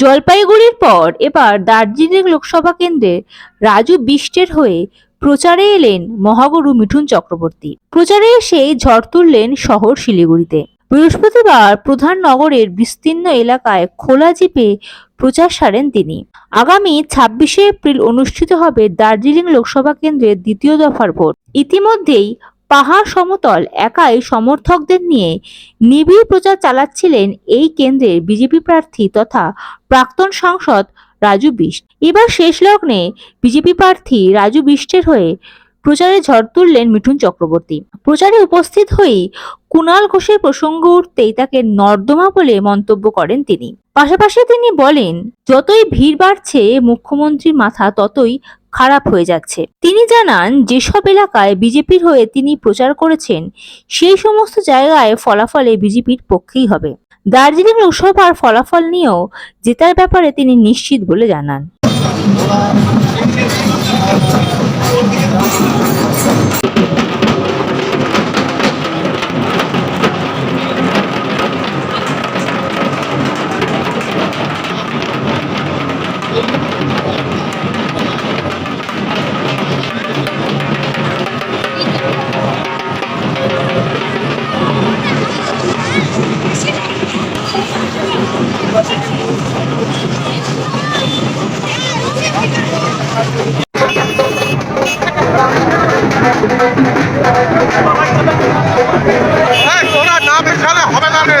জলপাইগুড়ির পর এবার দার্জিলিং লোকসভা কেন্দ্রে রাজু বিষ্টের হয়ে প্রচারে এলেন মহাগুরু মিঠুন চক্রবর্তী। প্রচারে এসে ঝড় তুললেন শহর শিলিগুড়িতে। বৃহস্পতিবার প্রধান নগরের বিস্তীর্ণ এলাকায় খোলা জিপে প্রচার সারেন তিনি। আগামী ছাব্বিশে এপ্রিল অনুষ্ঠিত হবে দার্জিলিং লোকসভা কেন্দ্রের দ্বিতীয় দফার ভোট। ইতিমধ্যেই পাহাড় সমতল একাই সমর্থকদের নিয়ে নিবিড় প্রচার চালাচ্ছিলেন এই কেন্দ্রের বিজেপি প্রার্থী তথা প্রাক্তন সাংসদ রাজু বিষ্ট। এবার শেষ লগ্নে বিজেপি প্রার্থী রাজু বিষ্টের হয়ে প্রচারে ঝড় তুললেন মিঠুন চক্রবর্তী। প্রচারে উপস্থিত হয়েই কুণাল ঘোষের প্রসঙ্গ উঠতেই তাকে নর্দমা বলে মন্তব্য করেন তিনি। পাশাপাশি তিনি বলেন, যতই ভিড় বাড়ছে মুখ্যমন্ত্রীর মাথা, ততই খারাপ হয়ে যাচ্ছে। তিনি জানান, যেসব এলাকায় বিজেপির হয়ে তিনি প্রচার করেছেন, সেই সমস্ত জায়গায় ফলাফলে বিজেপির পক্ষেই হবে। দার্জিলিং লোকসভার ফলাফল নিয়েও জেতার ব্যাপারে তিনি নিশ্চিত বলে জানান। না বেছালে হবে না রে।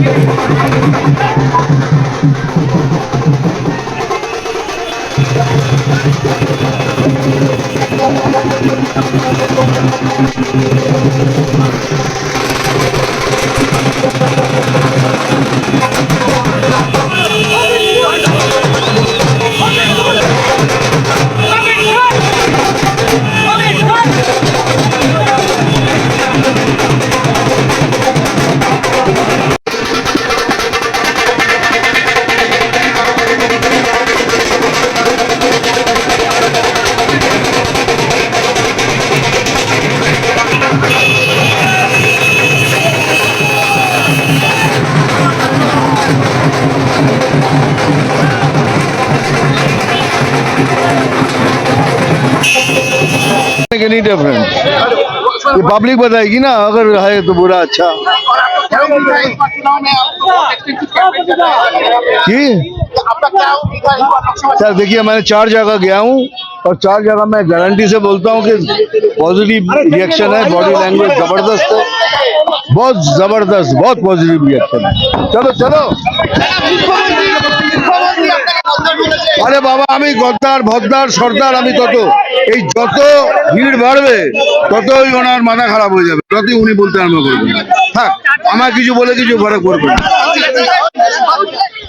Thank नहीं डिफरेंट ये पब्लिक बताएगी ना अगर है तो बुरा अच्छा। जी सर देखिए मैंने चार जगह गया हूँ और चार जगह मैं गारंटी से बोलता हूँ कि पॉजिटिव रिएक्शन है बॉडी लैंग्वेज ज़बरदस्त है। बहुत ज़बरदस्त बहुत पॉजिटिव रिएक्शन है। चलो चलो। আরে বাবা, আমি গদ্দার, ভদ্দার, সর্দার, আমি তত এই যত ভিড় বাড়বে, ততই ওনার মাথা খারাপ হয়ে যাবে ততই উনি বলতে আরম্ভ করবেন। থাক আমার কিছু বলে কিছু ফরক পড়বে না।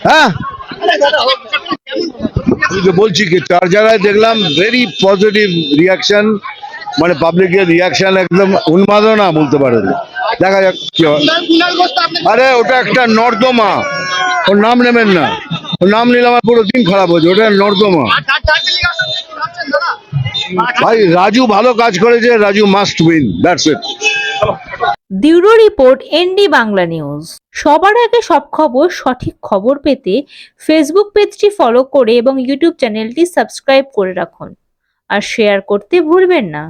হ্যাঁ? বলছি কি, চার জায়গায় দেখলাম ভেরি পজিটিভ রিয়াকশন মানে পাবলিকের রিয়াকশন একদম উন্মাদনা বলতে পারেন দেখা যাক কি হয়। আরে, ওটা একটা নর্দমা, ওর নাম নেবেন না। নাম নিলে আমার পুরো দিন খারাপ হয়েছে ওটা নর্দমা। ভাই রাজু ভালো কাজ করেছে Raju must win that's it bureau report ND Bangla news. সবার আগে সব খবর সঠিক খবর পেতে ফেসবুক পেজটি ফলো করে এবং ইউটিউব চ্যানেলটি সাবস্ক্রাইব করে রাখুন। আর শেয়ার করতে ভুলবেন না।